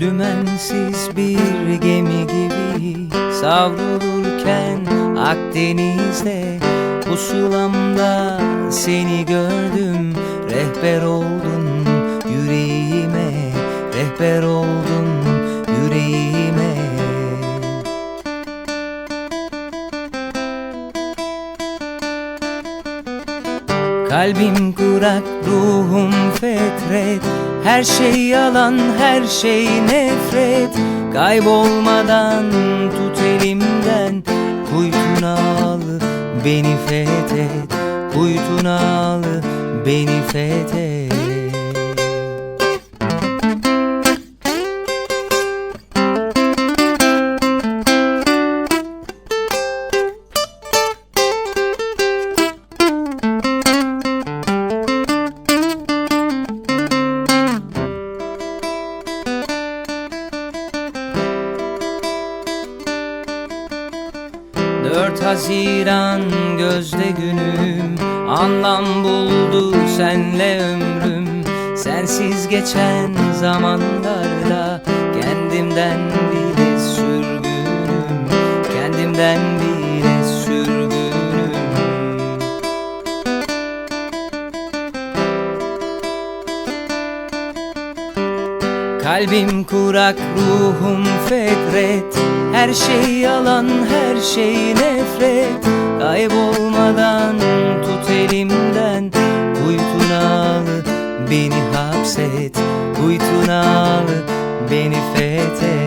Dümensiz bir gemi gibi savrulurken Akdeniz'de pusulamda seni gördüm. Rehber oldun yüreğime Rehber oldun Kalbim kurak, ruhum fetret. Her şey yalan, her şey nefret. Kaybolmadan tut elimden. Kuytuna al, beni fethet. Kuytuna al, beni fethet Dört Haziran gözde günüm Anlam buldu senle ömrüm. Sensiz geçen zamanlarda Kendimden Kalbim kurak, ruhum fetret. Her şey yalan, her şey nefret. Kaybolmadan tut elimden. Kuytuna al, beni hapset. Kuytuna al, beni fethet